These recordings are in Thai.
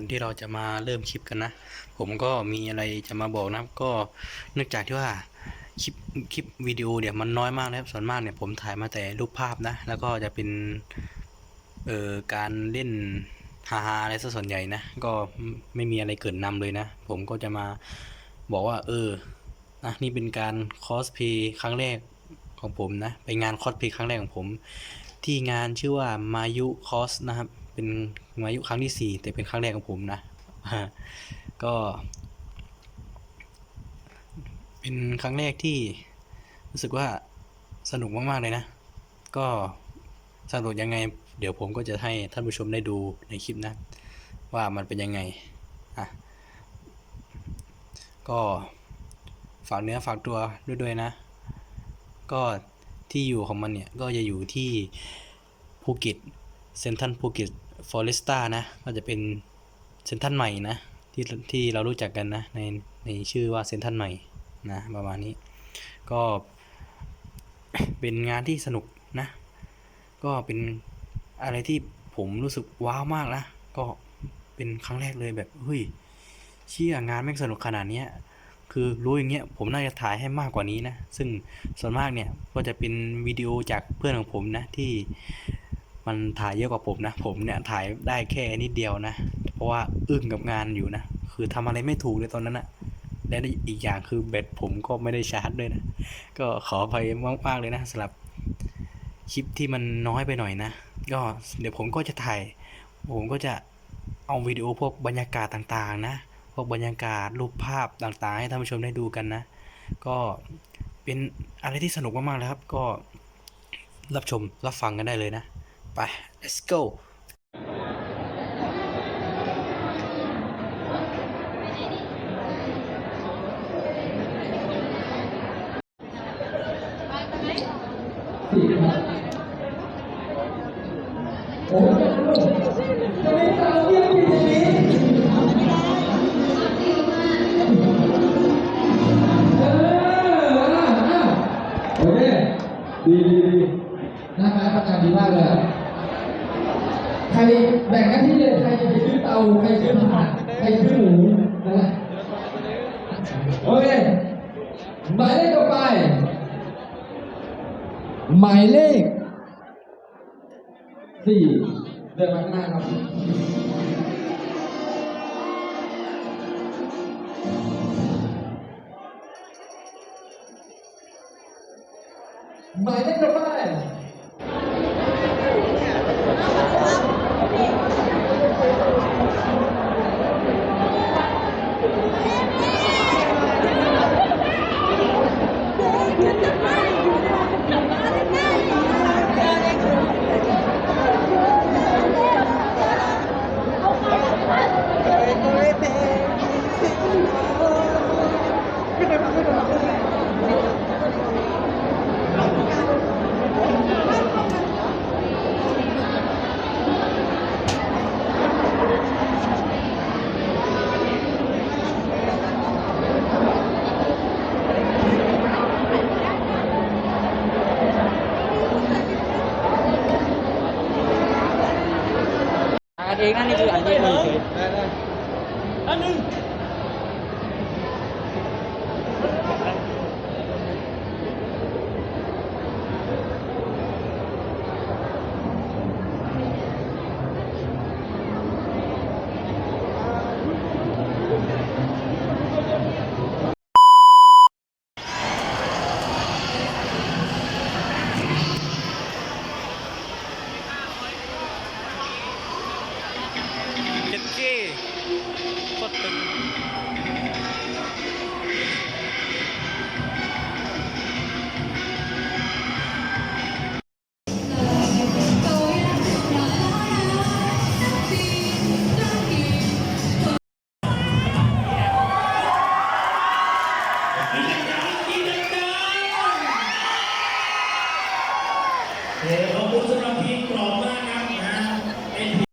อนที่เราจะมาเริ่มคลิปกันนะ ผมก็มีอะไรจะมาบอกนะครับ ก็เนื่องจากที่ว่าคลิปคลิปวิดีโอเนี่ยมันน้อยมากนะครับส่วนมากเนี่ยผมถ่ายมาแต่รูปภาพนะ แล้วก็จะเป็นเอ่อการเล่นฮาๆอะไรซะส่วนใหญ่นะ ก็ไม่มีอะไรเกิดนำเลยนะ ผมก็จะมาบอกว่า เออนะนี่เป็นการคอสเพย์ครั้งแรกของผมนะเป็นงานคอสเพย์ครั้งแรกของผม ที่งานชื่อว่ามายุคอสนะครับ เป็นมายุครั้งที่สี่แต่เป็นครั้งแรกของผมนะก็ เป็นครั้งแรกที่รู้สึกว่าสนุกมากๆเลยนะ ก็สนุกยังไง เดี๋ยวผมก็จะให้ท่านผู้ชมได้ดูในคลิปนะ ว่ามันเป็นยังไงอะก็ฝากเนื้อฝากตัวด้วยด้วยนะ ก็ที่อยู่ของมันเนี่ย ก็จะอยู่ที่ภูเก็ตเซนทันภูเก็ต ฟอเรสตานะก็จะเป็นเซนทันใหม่นะที่ที่เรารู้จักกันนะในในชื่อว่าเซนทันใหม่นะประมาณนี้ ก็เป็นงานที่สนุกนะ ก็เป็นอะไรที่ผมรู้สึกว้าวมากนะก็เป็นครั้งแรกเลยแบบเฮ้ยเชี่ยงานแม่งสนุกขนาดเนี้ยคือรู้อย่างเงี้ยผมน่าจะถ่ายให้มากกว่านี้นะ ซึ่งส่วนมากเนี่ยก็จะเป็นวิดีโอจากเพื่อนของผมนะที่ มันถ่ายเยอะกว่าผมนะ ผมเนี่ยถ่ายได้แค่นิดเดียวนะ เพราะว่าอึ้งกับงานอยู่นะ คือทำอะไรไม่ถูกเลยตอนนั้นอะและอีกอย่างคือแบตผมก็ไม่ได้ชาร์จด้วยนะ ก็ขออภัยมากๆเลยนะสำหรับคลิปที่มันน้อยไปหน่อยนะ ก็เดี๋ยวผมก็จะถ่าย ผมก็จะเอาวิดีโอพวกบรรยากาศต่างๆนะ พวกบรรยากาศรูปภาพต่างๆ ให้ท่านผู้ชมได้ดูกันนะ ก็เป็นอะไรที่สนุกมากๆเลยครับ ก็รับชมรับฟังกันได้เลยนะ ไป let's go โอเคดีดีดีหน้าไม้ทำงานดีมากเลยอะใคร แบ่งหน้าที่เลยใครจะไปซื้อเตาใครซื้อผักใครซื้อหมูนะโอเคหมายเลขต่อไป หมายเลขสี่เดินมาข้างหน้าครับหมายเลขต่อไป อ่านเองนั่นนี่คื ขอบคุณสำหรับทีมกรอบมากครับนะเป็น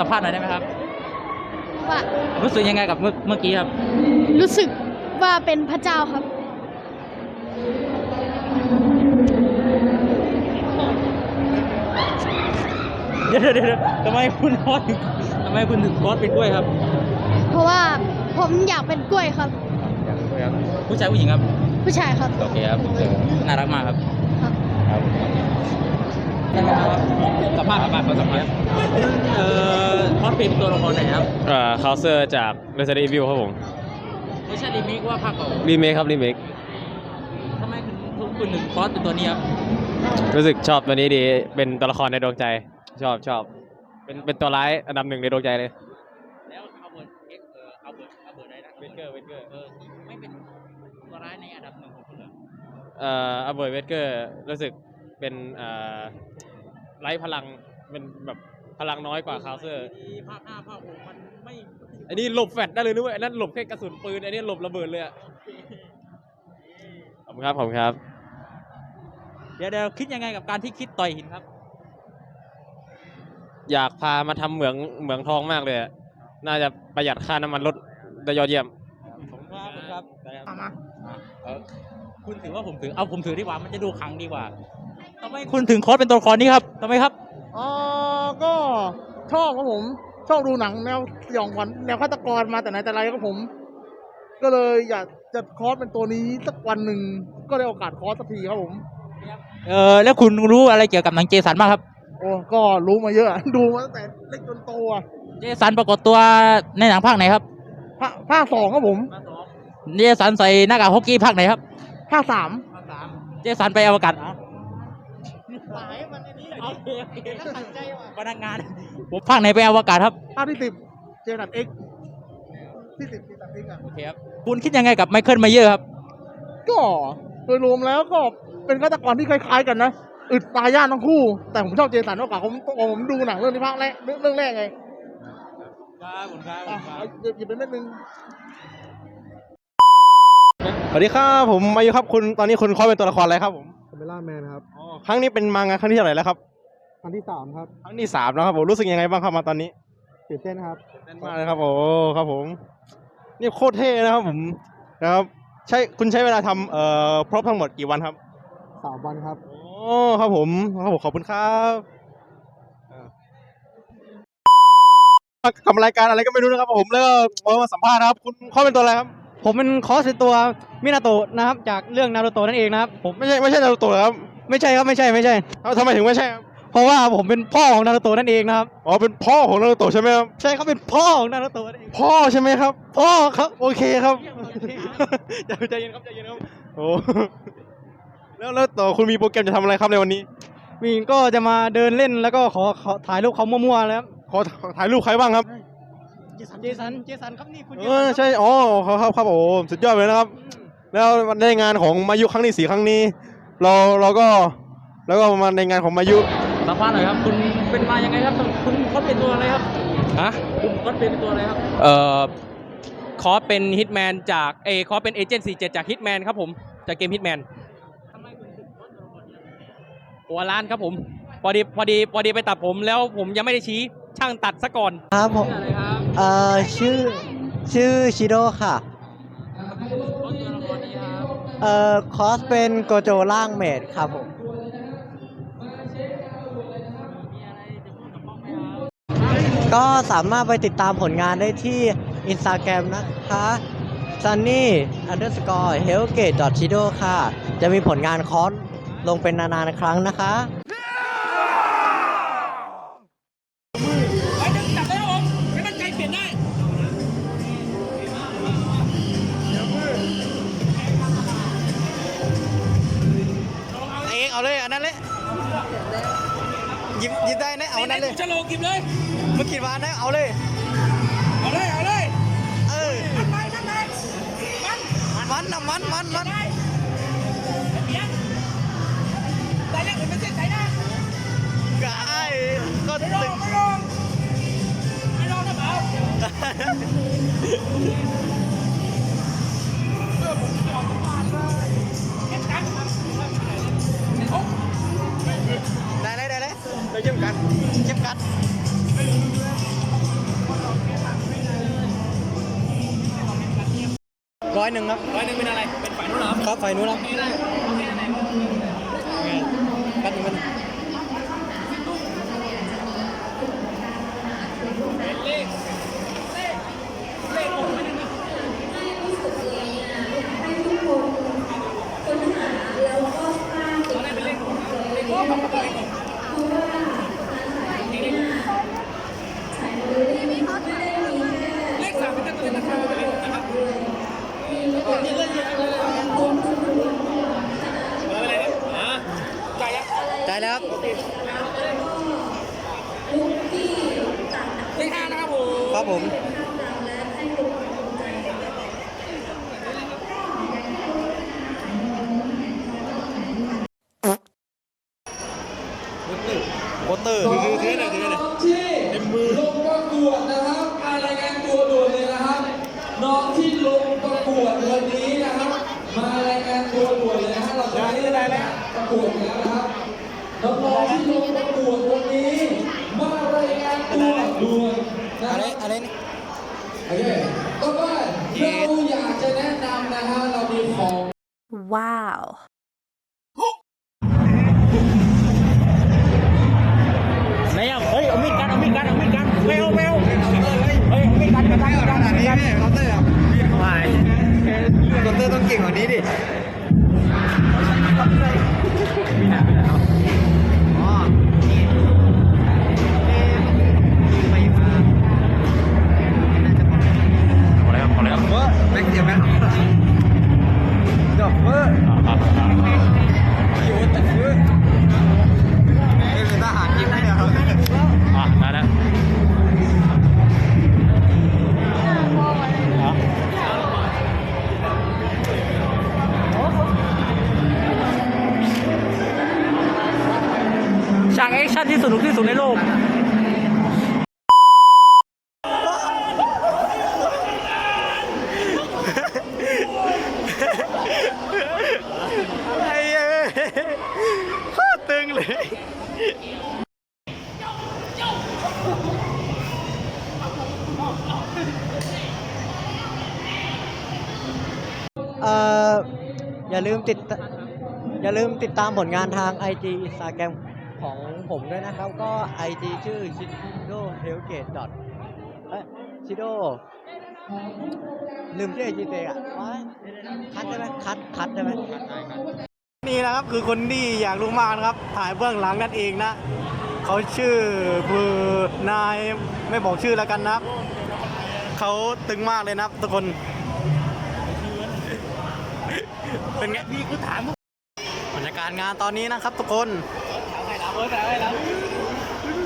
สัมภาษณ์หน่อยได้ไหมครับ ว่ารู้สึกยังไงกับเมื่อเมื่อกี้ครับ รู้สึกว่าเป็นพระเจ้าครับ เดี๋ยวเดี๋ยวเดี๋ยวทำไมคุณโคอสถึงทำไมคุณถึงโคอสเป็นกล้วยครับ เพราะว่าผมอยากเป็นกล้วยครับ ผู้ชายผู้หญิงครับ ผู้ชายครับ โอเคครับ น่ารักมากครับ ครับ สัมภาษณ์สัมภาษณ์ขอสัมภาษณ์เอ่อคอสเป็นตัวละครไหนครับเอ่อคาเซอร์จาก Resident Evil ครับผมไม่ใช่รีเมคว่าภาคเก่ารีเมคครับรีเมคทำไมคุณคุณคุณถึงคอสเป็นตัวนี้ครับรู้สึกชอบตัวนี้ดีเป็นตัวละครในดวงใจ ชอบชอบเป็นเป็นตัวร้ายอันดับหนึ่งในดวงใจเลยแล้วเอาเบิร์ดเอ็กเออเอาเบิร์ดเอาเบิร์ดอะไรนะเวเกอร์เวเกอร์เออไม่เป็นตัวร้ายในอันดับหนึ่งของคุณเหรอเอ่ออเบิร์ตเวเกอร์รู้สึกเป็นเอ่อ ไร้พลังเป็นแบบพลังน้อยกว่าคาเซอร์ที่ภาคห้าภาคหกมันไม่อันนี้หลบแฟลชได้เลยนึกว่าอันนั้นหลบแค่กระสุนปืนอันนี้หลบระเบิดเลยอะขอบคุณครับขอบคุณครับ เดี๋ยวเดี๋ยวคิดยังไงกับการที่คิดต่อยหินครับ อยากพามาทำเหมืองเหมืองทองมากเลยอะน่าจะประหยัดค่าน้ำมันรถได้ยอดเยี่ยม ผมครับผมครับมาเออคุณถือว่าผมถือเอาผมถือดีกว่ามันจะดูขลังดีกว่า ทำไมคุณถึงโค้ดเป็นตัวละครนี้ครับทำไมครับอ๋อก็ชอบครับผม ชอบดูหนังแนวสยองขวัญแนวฆาตกรมาแต่ไหนแต่ไรครับผม ก็เลยอยากจะคอร์สเป็นตัวนี้สักวันหนึ่งก็ได้โอกาสคอร์สสักทีครับผม เออแล้วคุณรู้อะไรเกี่ยวกับหนังเจสันบ้างครับ โอ้ก็รู้มาเยอะ ดูมาตั้งแต่เล็กจนโตอะเจสันปรากฏตัวในหนังภาคไหนครับภาคภาคสองครับผมเจสันใส่หน้ากากฮอกกี้ภาคไหนครับภาคสามภาคสามเจสันไปอวกาศ สายมันอันนี้โอเคโอเคพนักงาน ผมภาคไหนไปอวกาศครับ ภาคที่สิบเจนัดเอ็กที่สิบเจนัดเอ็กอะโอเคครับ คุณคิดยังไงกับไมเคิลไมเยอร์ครับ ก็โดยรวมแล้วก็เป็นฆาตกรที่คล้ายๆกันนะ อึดตายยากทั้งคู่ แต่ผมชอบเจสันมากกว่าผมผมดูหนังเรื่องนี้ภาคแรกเรื่องเรื่องแรกไงครับคุณครับอะเอาหยิบหยิบเป็นเม็ดนึงสวัสดีครับผมมายุครับคุณตอนนี้คุณคอยเป็นตัวละครอะไรครับผม คาเมล่าแมนครับอ๋อครั้งนี้เป็นมางานครั้งที่เท่าไหร่แล้วครับครั้งที่สามครับครั้งที่สามแล้วครับผมรู้สึกยังไงบ้างครับมาตอนนี้ตื่นเต้นครับเต้นมากเลยครับโอ้ครับผม นี่โคตรเท่นะครับผมนะครับใช้คุณใช้เวลาทำเอ่อพร็อพทั้งหมดกี่วันครับสามวันครับโอ้ครับผมครับผมขอบคุณครับอ่ามาทำรายการอะไรก็ไม่รู้นะครับผมแล้วก็มาสัมภาษณ์นะครับ คุณคอยเป็นตัวอะไรครับ ผมเป็นคอสเป็นตัวมินาโตะนะครับ จากเรื่องนารูโตะนั่นเองนะครับผมไม่ใช่ไม่ใช่นารูโตะเหรอครับไม่ใช่ครับไม่ใช่ไม่ใช่ เอ้าทำไมถึงไม่ใช่ครับเพราะว่าผมเป็นพ่อของนารูโตะนั่นเองนะครับ อ๋อเป็นพ่อของนารูโตะใช่ไหมครับใช่เขาเป็นพ่อของนารูโตะนั่นเองพ่อใช่ไหมครับพ่อครับโอเคครับใจใจเย็นครับใจเย็นครับโอ้แล้วแล้วต่อคุณมีโปรแกรมจะทำอะไรครับในวันนี้ มีนก็จะมาเดินเล่นแล้วก็ขอขอถ่ายรูปเขามั่วๆแล้วขอขอถ่ายรูปใครบ้างครับ เจสันเจสันเจสันครับนี่คุณเอเจสัอนใช่อ๋อครับครับครับโอ้สุดยอดเลยนะครับแล้วในงานของมายุครั้งที่สี่ครั้งนี้ เราเราก็แล้วก็มาในงานของมายุสัมภาษณ์หน่อยครับ คุณเป็นมายังไงครับ คุณโค้ดเป็นตัวอะไรครับ ฮะคุณโค้ดเป็นตัวอะไรครับ เอ่อคอร์สเป็นฮิตแมนจากเอคอร์สเป็นเอเจนต์47จากฮิตแมนครับผม จากเกมฮิตแมนทำไมคุณถึงโค้ดตัวละครนี้หัวร้านครับผม พอดีพอดีพอดีไปตัดผมแล้วผมยังไม่ได้ชี้ช่างตัดซะก่อน ครับผมชื่ออะไรครับเอ่อชื่อชื่อชิโร่ค่ะโค้ดตัวละครนี้เอ่อคอสเป็นโกโจล่างเมดครับผมก็สามารถไปติดตามผลงานได้ที่ Instagram นะคะ sunny underscore hellgate chido ค่ะ จะมีผลงานคอร์สลงเป็นนานๆครั้งนะคะ หยิบได้นะเอาอันนั้นเลยจะลงกิบเลยเมื่อกี้วานนะเอาเลย เอาเลย เอาเลย เออมันไปมันไปมันมันมันมันมันได้ยังเป็นเส้นไหนนะกายก็ตึงไม่ลงไม่ลงนะเปล่า ร้อยหนึ่งครับร้อยหนึ่งเป็นอะไร เป็นฝ่ายนู้นเหรอครับฝ่ายนู้นครับแป๊บนึงแป๊บนึงได้แล้วครับครับผม โค เตอร์น้องที่ลงประกวดนะครับมารายงานตัวด่วนเลยนะครับ น้องที่ลงประกวดวันนี้นะครับ มารายงานตัวด่วนเลยนะฮะเราจะไม่ได้รายงานประกวดแล้วนะครับน้องๆที่ลงประกวดวันนี้ มารายงานตัวด่วนนะอะไรครับอะไรนี่โอเคต่อไปเราอยากจะแนะนำนะฮะเรามีของ Wow. ไหนอะเฮ้ยเอามีดกันเอามีดกันเอามีดกันแมวแมวเฮ้ยเอามีดกันกันกันกันกันกันเคาน์เตอร์อะไม่เคาน์เตอร์ต้องเก่งกว่านี้ดิอ๋อนี่เอ๊ะไปมาน่าจะพอพอแล้วพอแล้วเวอร์แม็กเดียวไหมจบเวอร์อยู่แต่เวอร์นี่เป็นทหารจริง ไห อย่าลืมติดตอย่าลืมติดตามผลงานทาง IG Instagram ของผมด้วยนะครับ ก็ IG ชื่อ chido hellgate เอ้ย chido ลืมชื่อ IG ตัวเองอะคัดได้ไหมคัดคัดได้ไหมนี่นะครับคือคนที่อยากรู้มากนะครับ ถ่ายเบื้องหลังนั่นเองนะเขาชื่อบือนายไม่บอกชื่อแล้วกันนะครับเขาตึงมากเลยนะครับทุกคน เป็นไงพี่กูถามบรรยากาศงานตอนนี้นะครับทุกคน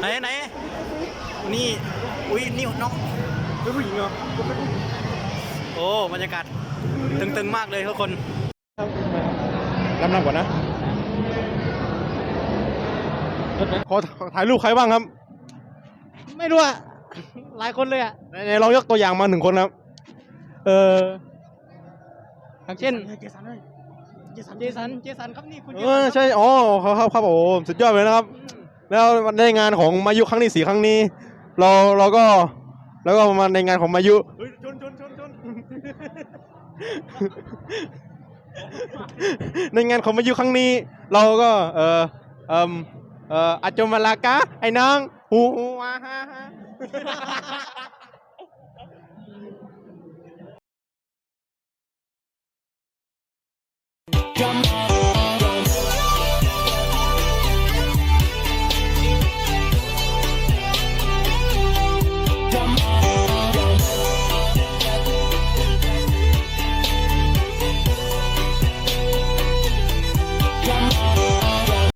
ไหนไหนนี่อุ้ยนี่น้องเป็นผู้หญิงเหรอโอ้บรรยากาศตึงๆมากเลยทุกคนนำนำก่อนนะขอถ่ายรูปใครบ้างครับ ไม่รู้อะหลายคนเลยอะไหนๆลองยกตัวอย่างมาหนึ่งคนครับ เอออย่างเช่นเจ สันเจสันเจสันเจสันครับนี่คุณเออใช่อ๋อครับครับครับโอ้สุดยอดเลยนะครับ แล้วในงานของมายุครั้งที่สี่ครั้งนี้ เราเราก็แล้วก็มาในงานของมายุ เฮ้ยชนชนชนชนในงานของมายุครั้งนี้ เราก็เออเอมเอออาจมาลากาไอ้น้องหูหูอาฮาฮา